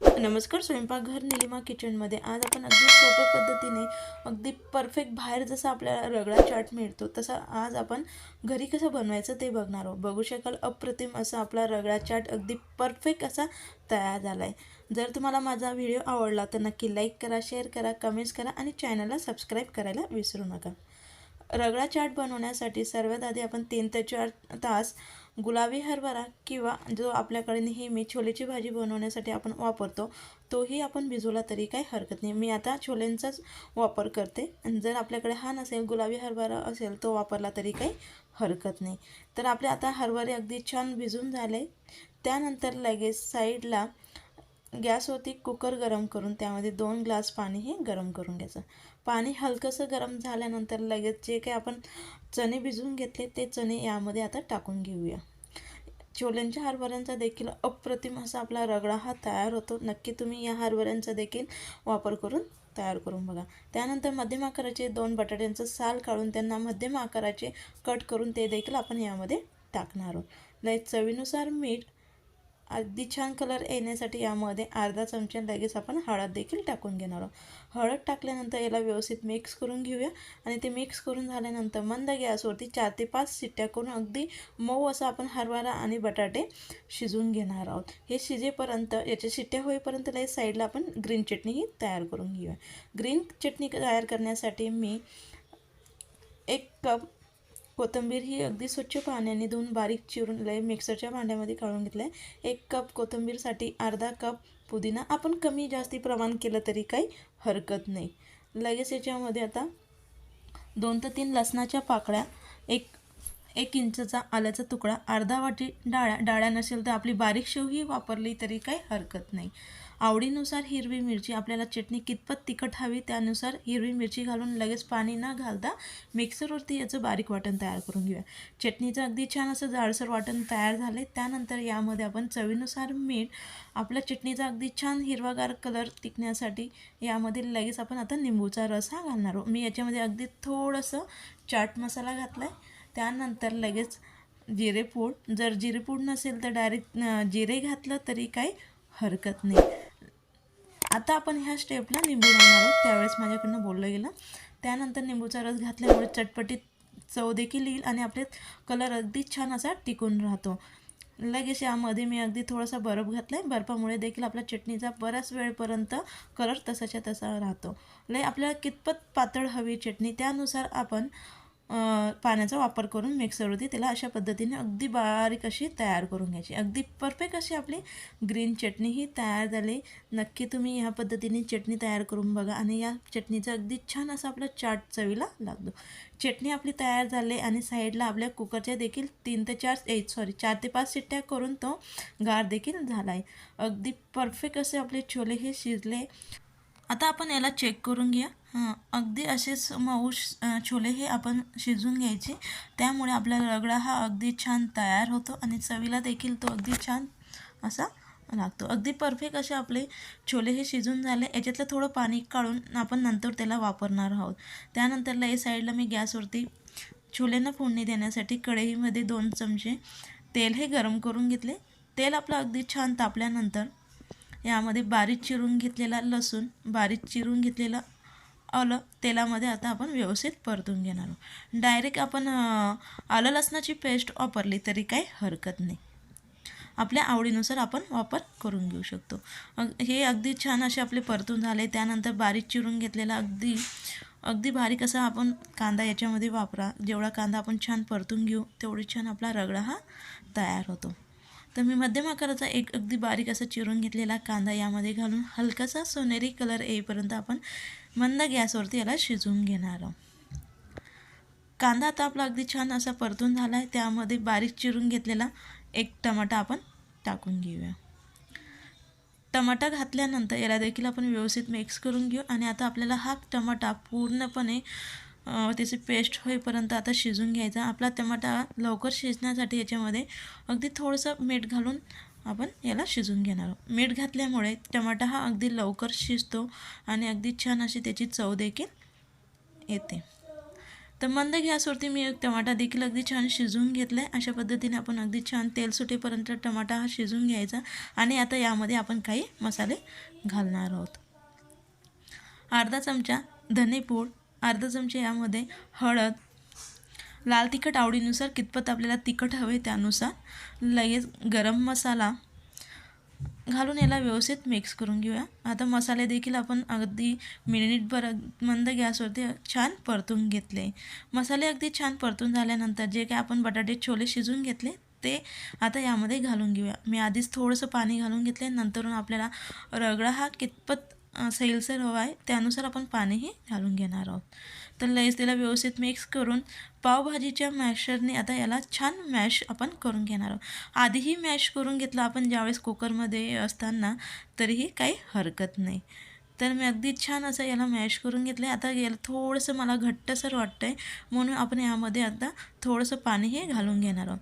नमस्कार स्वयंपाकघर निलिमा किचनमध्ये. आज आपण अगदी सोप्या पद्धतीने अगदी परफेक्ट बाहेर जसा आपल्याला रगडा चाट मिळतो तसा आज आपण घरी कसं बनवायचं ते बघणार आहोत. बघू शकाल अप्रतिम असा आपला रगडा चाट अगदी परफेक्ट असा तयार झाला आहे जर तुम्हाला माझा व्हिडिओ आवडला तर नक्की लाईक करा शेअर करा कमेंट्स करा आणि चॅनलला सबस्क्राईब करायला विसरू नका. रगडा चाट बनवण्यासाठी सर्वात आधी आपण तीन ते चार तास गुलाबी हरभरा किंवा जो आपल्याकडे नेहमी छोलेची भाजी बनवण्यासाठी आपण वापरतो तोही आपण भिजवला तरी काही हरकत नाही. मी आता छोल्यांचाच वापर करते. आणि जर आपल्याकडे हा नसेल गुलाबी हरभरा असेल तो वापरला तरी काही हरकत नाही. तर आपले आता हरभरे अगदी छान भिजून झाले. त्यानंतर लगेच साईडला गॅसवरती कुकर गरम करून त्यामध्ये दोन ग्लास पाणी हे गरम करून घ्यायचं. पाणी हलकंसं गरम झाल्यानंतर लगेच जे काही आपण चणे भिजवून घेतले ते चणे यामध्ये आता टाकून घेऊया. छोल्यांच्या हरभऱ्यांचा देखील अप्रतिम असा आपला रगडा हा तयार होतो. नक्की तुम्ही या हरभऱ्यांचा देखील वापर करून तयार करून बघा. त्यानंतर मध्यम आकाराचे दोन बटाट्यांचं साल काढून त्यांना मध्यम आकाराचे कट करून ते देखील आपण यामध्ये टाकणार आहोत. नाही चवीनुसार मीठ अगदी छान कलर येण्यासाठी यामध्ये अर्धा चमचा लगेच आपण हळद देखील टाकून घेणार आहोत. हळद टाकल्यानंतर याला व्यवस्थित मिक्स करून घेऊया. आणि ते मिक्स करून झाल्यानंतर मंद गॅसवरती चार ते पाच शिट्ट्या करून अगदी मऊ असं आपण हरभरा आणि बटाटे शिजून घेणार आहोत. हे शिजेपर्यंत याच्या शिट्ट्या होईपर्यंत लगेच साईडला आपण ग्रीन चटणीही तयार करून घेऊया. ग्रीन चटणी तयार करण्यासाठी मी एक कप कोथिंबीर ही अगदी स्वच्छ पाण्याने धुवून बारीक चिरून लय मिक्सरच्या भांड्यामध्ये काढून घेतलं आहे एक कप कोथिंबीरसाठी अर्धा कप पुदिना. आपण कमी जास्ती प्रमाण केलं तरी काही हरकत नाही. लगेच याच्यामध्ये आता दोन ते तीन लसणाच्या पाकळ्या एक एक इंचचा आल्याचा तुकडा अर्धा वाटी डाळ्या डाळ्या नसेल तर आपली बारीक शेवही वापरली तरी काही हरकत नाही. आवडीनुसार हिरवी मिरची आपल्याला चटणी कितपत तिखट हवी त्यानुसार हिरवी मिरची घालून लगेच पाणी न घालता मिक्सरवरती याचं बारीक वाटण तयार करून घेऊया. चटणीचं अगदी छान असं जाडसर वाटण तयार झाले त्यानंतर यामध्ये आपण चवीनुसार मीठ आपल्या चटणीचा अगदी छान हिरवागार कलर टिकण्यासाठी यामध्ये लगेच आपण आता निंबूचा रस हा घालणार आहोत. मी याच्यामध्ये अगदी थोडंसं चाट मसाला घातला आहे त्यानंतर लगेच जिरेपूड. जर जिरेपूड नसेल तर डायरेक्ट जिरे घातलं तरी काही हरकत नाही. आता आपण ह्या स्टेपला निंबू घालणार आहोत. त्यावेळेस माझ्याकडनं बोललं गेलं. त्यानंतर निंबूचा रस घातल्यामुळे चटपटीत चव देखील येईल आणि आपले कलर अगदी छान असा टिकून राहतो. लगेच यामध्ये मी अगदी थोडासा बर्फ घातला आहे बर्फामुळे देखील आपल्या चटणीचा बऱ्याच वेळपर्यंत कलर तसाच्या तसा राहतो. लय आपल्याला कितपत पातळ हवी चटणी त्यानुसार आपण पाण्याचा वापर करून मिक्सरवरती त्याला अशा पद्धतीने अगदी बारीक अशी तयार करून घ्यायची. अगदी परफेक्ट अशी आपली ग्रीन चटणी ही तयार झाली. नक्की तुम्ही ह्या पद्धतीने चटणी तयार करून बघा आणि या चटणीचा अगदी छान असा आपला चाट चवीला लागतो. चटणी आपली तयार झाली आणि साईडला आपल्या कुकरच्या देखील तीन ते चार ए सॉरी चार ते पाच शिट्ट्या करून तो गार देखील झाला आहे अगदी परफेक्ट असे आपले छोले हे शिजले. आता आपण याला चेक करून घ्या. अगदी असेच मऊ छोले हे आपण शिजवून घ्यायचे. त्यामुळे आपला रगडा हा अगदी छान तयार होतो आणि चवीला देखील तो अगदी छान असा लागतो. अगदी परफेक्ट असे आपले छोले हे शिजून झाले. याच्यातलं थोडं पाणी काढून आपण नंतर त्याला वापरणार आहोत. त्यानंतरला या साईडला मी गॅसवरती छोलेंना फोडणी देण्यासाठी कढईमध्ये दोन चमचे तेल हे गरम करून घेतले. तेल आपलं अगदी छान तापल्यानंतर यामध्ये बारीक चिरून घेतलेला लसूण बारीक चिरून घेतलेला आलं तेलामध्ये आता आपण व्यवस्थित परतून घेणार आहोत. डायरेक्ट आपण आलं लसणाची पेस्ट वापरली तरी काही हरकत नाही. आपल्या आवडीनुसार आपण वापर करून घेऊ शकतो. हे अगदी छान असे आपले परतून झाले. त्यानंतर बारीक चिरून घेतलेला अगदी अगदी बारीक असा आपण कांदा याच्यामध्ये वापरा. जेवढा कांदा आपण छान परतून घेऊ तेवढी छान आपला रगडा हा तयार होतो. तर मी मध्यम आकाराचा एक अगदी बारीक असा चिरून घेतलेला कांदा यामध्ये घालून हलकासा सोनेरी कलर येईपर्यंत आपण मंद गॅसवरती याला शिजवून घेणार आहोत. कांदा आता आपला अगदी छान असा परतून झाला आहे त्यामध्ये बारीक चिरून घेतलेला एक टमाटा आपण टाकून घेऊया. टमाटा घातल्यानंतर याला देखील आपण व्यवस्थित मिक्स करून घेऊ आणि आता आपल्याला हा टमाटा पूर्णपणे त्याची पेस्ट होईपर्यंत आता शिजून घ्यायचा. आपला टमाटा लवकर शिजण्यासाठी याच्यामध्ये अगदी थोडंसं मीठ घालून आपण याला शिजून घेणार आहोत. मीठ घातल्यामुळे टमाटा हा अगदी लवकर शिजतो आणि अगदी छान अशी त्याची चव देखील येते. तर मंद गॅसवरती मी टमाटा देखील अगदी छान शिजवून घेतला आहे अशा पद्धतीने आपण अगदी छान तेल सुटेपर्यंत टमाटा हा शिजवून घ्यायचा आणि आता यामध्ये आपण काही मसाले घालणार आहोत. अर्धा चमचा धनेपूड अर्धा चमचा यामध्ये हळद लाल तिखट आवडीनुसार कितपत आपल्याला तिखट हवे त्यानुसार लगेच गरम मसाला घालून याला व्यवस्थित मिक्स करून घेऊया. आता मसाले देखील आपण अगदी मिनिटभर मंद गॅसवरती छान परतून घेतले. मसाले अगदी छान परतून झाल्यानंतर जे काय आपण बटाटे छोले शिजून घेतले ते आता यामध्ये घालून घेऊया. मी आधीच थोडंसं पाणी घालून घेतले नंतरून आपल्याला रगडा हा कितपत सैलसर हवा आहे त्यानुसार आपण पाणीही घालून घेणार आहोत. तर लईस त्याला व्यवस्थित मिक्स करून पावभाजीच्या मॅशरने आता याला छान मॅश आपण करून घेणार आहोत. आधीही मॅश करून घेतलं आपण ज्यावेळेस कुकरमध्ये असताना तरीही काही हरकत नाही. तर मी अगदी छान असं याला मॅश करून घेतलं आहे. आता याला थोडंसं मला घट्टसर वाटतं आहे म्हणून आपण यामध्ये आता थोडंसं पाणीही घालून घेणार आहोत.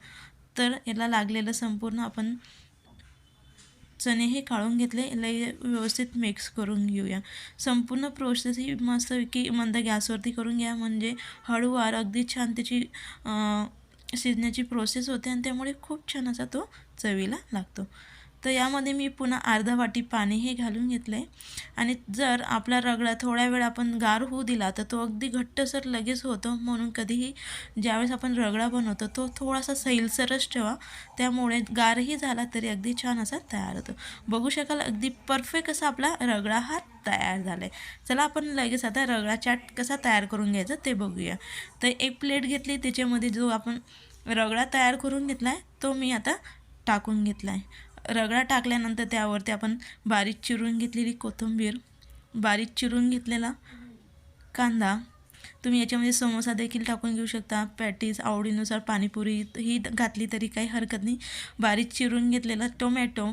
तर याला लागलेलं संपूर्ण आपण चणे हे काढून घेतले लई व्यवस्थित मिक्स करून घेऊया. संपूर्ण प्रोसेस ही मस्तपैकी मंद गॅसवरती करून घ्या. म्हणजे हळूवार अगदी छान त्याची शिजण्याची प्रोसेस होते आणि त्यामुळे खूप छान असा तो चवीला लागतो. तर यामध्ये मी पुन्हा अर्धा वाटी पाणी हे घालून घेतलं आहे आणि जर आपला रगडा थोड्या वेळ आपण गार होऊ दिला तर तो अगदी घट्टसर लगेच होतो. म्हणून कधीही ज्यावेळेस आपण रगडा बनवतो तो थोडासा सैलसरच ठेवा. त्यामुळे गारही झाला तरी अगदी छान असा तयार होतो. बघू शकाल अगदी परफेक्ट असा आपला रगडा हा तयार झाला आहे चला आपण लगेच आता रगडा चाट कसा तयार करून घ्यायचा ते बघूया. तर एक प्लेट घेतली त्याच्यामध्ये जो आपण रगडा तयार करून घेतला आहे तो मी आता टाकून घेतला आहे रगडा टाकल्यानंतर त्यावरती आपण बारीक चिरून घेतलेली कोथिंबीर बारीक चिरून घेतलेला कांदा तुम्ही याच्यामध्ये समोसा देखील टाकून घेऊ शकता. पॅटीज आवडीनुसार पाणीपुरी ही घातली तरी काही हरकत नाही. बारीक चिरून घेतलेला टोमॅटो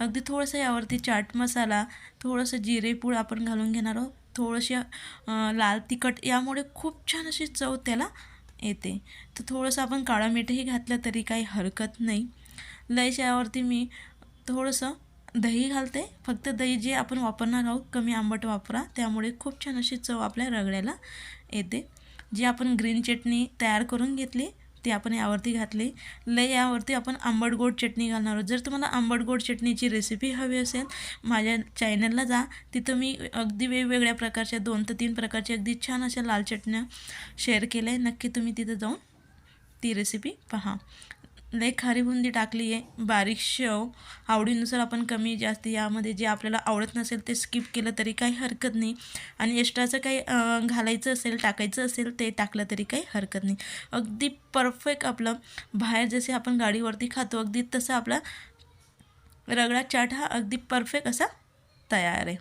अगदी थोडंसं यावरती चाट मसाला थोडंसं जिरेपूड आपण घालून घेणार आहोत. थोडंसे लाल तिखट यामुळे खूप छान अशी चव त्याला येते. तर थोडंसं आपण काळा मीठही घातलं तरी काही हरकत नाही. लयच यावरती मी थोडंसं दही घालते. फक्त दही जे आपण वापरणार आहोत कमी आंबट वापरा. त्यामुळे खूप छान अशी चव आपल्या रगड्याला येते. जी आपण ग्रीन चटणी तयार करून घेतली ती आपण यावरती घातली. लय यावरती आपण आंबट गोड चटणी घालणार आहोत. जर तुम्हाला आंबट गोड चटणीची रेसिपी हवी असेल माझ्या चॅनलला जा. तिथं मी अगदी वेगवेगळ्या प्रकारच्या दोन ते तीन प्रकारच्या अगदी छान अशा लाल चटण्या शेअर केल्या आहे नक्की तुम्ही तिथं जाऊन ती रेसिपी पहा. लई खारी बुंदी टाकली आहे. बारीक शेव आवडीनुसार आपण कमी जास्त यामध्ये जे आपल्याला आवडत नसेल ते स्किप केलं तरी काही हरकत नाही. आणि एक्स्ट्राचं काही घालायचं असेल टाकायचं असेल ते टाकलं तरी काही हरकत नाही. अगदी परफेक्ट आपलं बाहेर जसे आपण गाडीवरती खातो अगदी तसं आपला रगडा चाट हा अगदी परफेक्ट असा तयार आहे.